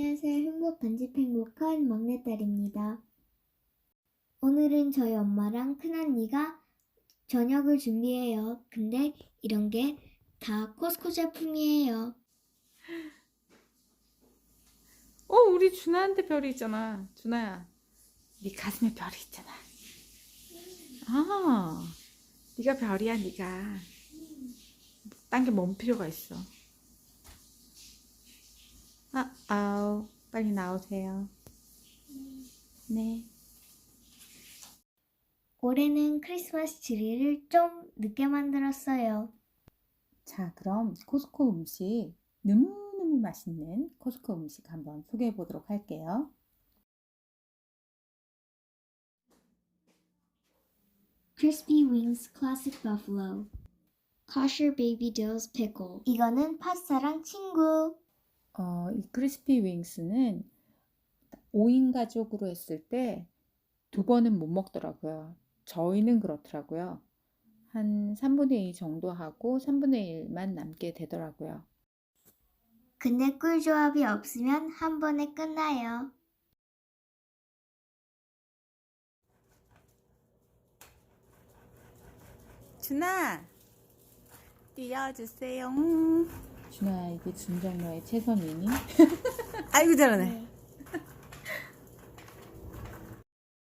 안녕하세요. 행복 반집 행복한 막내딸입니다. 오늘은 저희 엄마랑 큰언니가 저녁을 준비해요. 근데 이런 게 다 코스코 제품이에요. 어, 우리 준아한테 별이 있잖아. 준아야, 네 가슴에 별이 있잖아. 아, 네가 별이야, 네가. 딴 게 뭔 필요가 있어? 아, 아우, 빨리 나오세요. 네. 올해는 크리스마스 트리를 좀 늦게 만들었어요. 자, 그럼 코스코 음식 너무너무 맛있는 코스코 음식 한번 소개해 보도록 할게요. Crispy Wings Classic Buffalo Kosher Baby Dills Pickle 이거는 파스타랑 친구 어, 이 크리스피 윙스는 5인 가족으로 했을 때 두 번은 못 먹더라고요. 저희는 그렇더라고요. 한 3분의 2 정도 하고 3분의 1만 남게 되더라고요. 근데 꿀 조합이 없으면 한 번에 끝나요. 준아, 띄워주세요. 준아, 이게 준정로의 채선이니? 아이고 잘하네.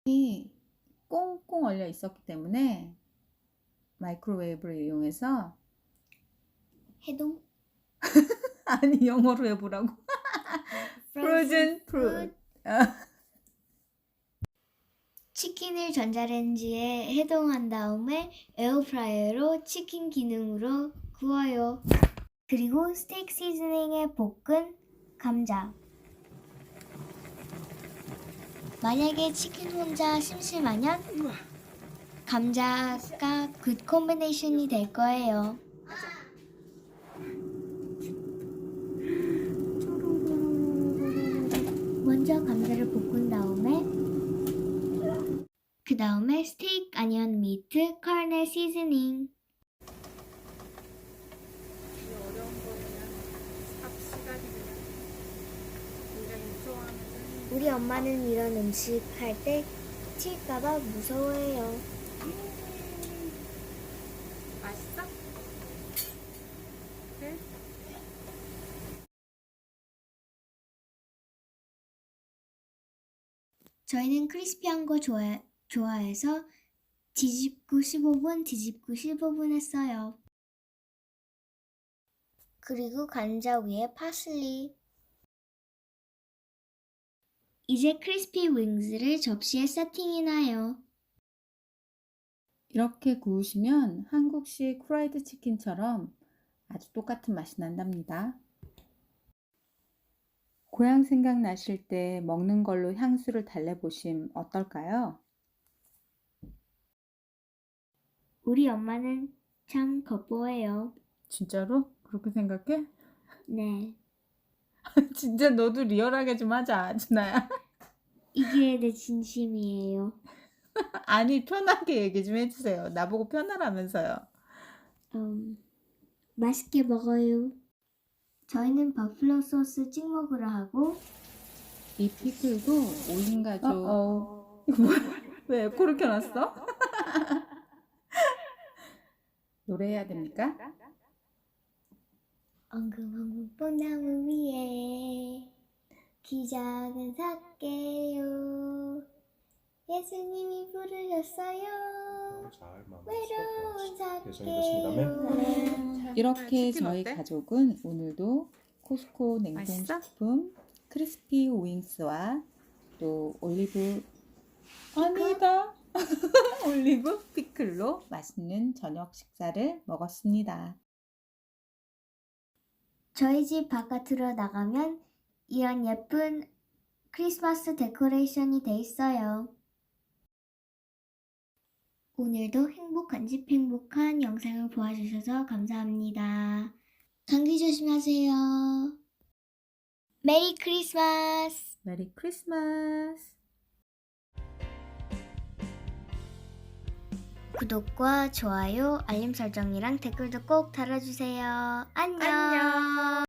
이 꽁꽁 얼려 있었기 때문에 마이크로웨이브를 이용해서 해동 아니 영어로 해보라고. Frozen fruit. 치킨을 전자레인지에 해동한 다음에 에어프라이어로 치킨 기능으로 구워요. 그리고 스테이크 시즈닝에 볶은 감자. 만약에 치킨 혼자 심심하면 감자가 굿 콤비네이션이 될 거예요. 먼저 감자를 볶은 다음에 그 다음에 스테이크 아니언 미트 카르네 시즈닝 우리 엄마는 이런 음식 할 때 튈까봐 무서워해요. 맛있어? 그래? 저희는 크리스피한 거 좋아, 좋아해서 뒤집고 15분, 뒤집고 15분 했어요. 그리고 감자 위에 파슬리. 이제 크리스피 윙즈를 접시에 세팅해놔요. 이렇게 구우시면 한국식 프라이드 치킨처럼 아주 똑같은 맛이 난답니다. 고향 생각 나실 때 먹는 걸로 향수를 달래보심 어떨까요? 우리 엄마는 참 겉보예요. 진짜로? 그렇게 생각해? 네. 진짜 너도 리얼하게 좀 하자, 준아야. 이게 내 진심이에요. 아니, 편하게 얘기 좀 해주세요. 나보고 편하라면서요. 음, 맛있게 먹어요. 저희는 버플로 소스 찍먹으러 하고 이 피클도 5인 가족. 이거 뭐야? 왜 에코를 켜놨어? 노래해야 됩니까? 엉금엉금 뽕나무 위에 기 작은 삭게요. 예수님이 부르셨어요. 외로운 삭게요. 이렇게 치킨 저희 어때? 가족은 오늘도 코스코 맛있어? 냉동식품 크리스피 윙스와 또 올리브 아니다. 올리브 피클로 맛있는 저녁 식사를 먹었습니다. 저희 집 바깥으로 나가면 이런 예쁜 크리스마스 데코레이션이 돼 있어요. 오늘도 행복한 집 행복한 영상을 보아주셔서 감사합니다. 감기 조심하세요. 메리 크리스마스! 메리 크리스마스. 구독과 좋아요, 알림 설정이랑 댓글도 꼭 달아주세요. 안녕. 안녕.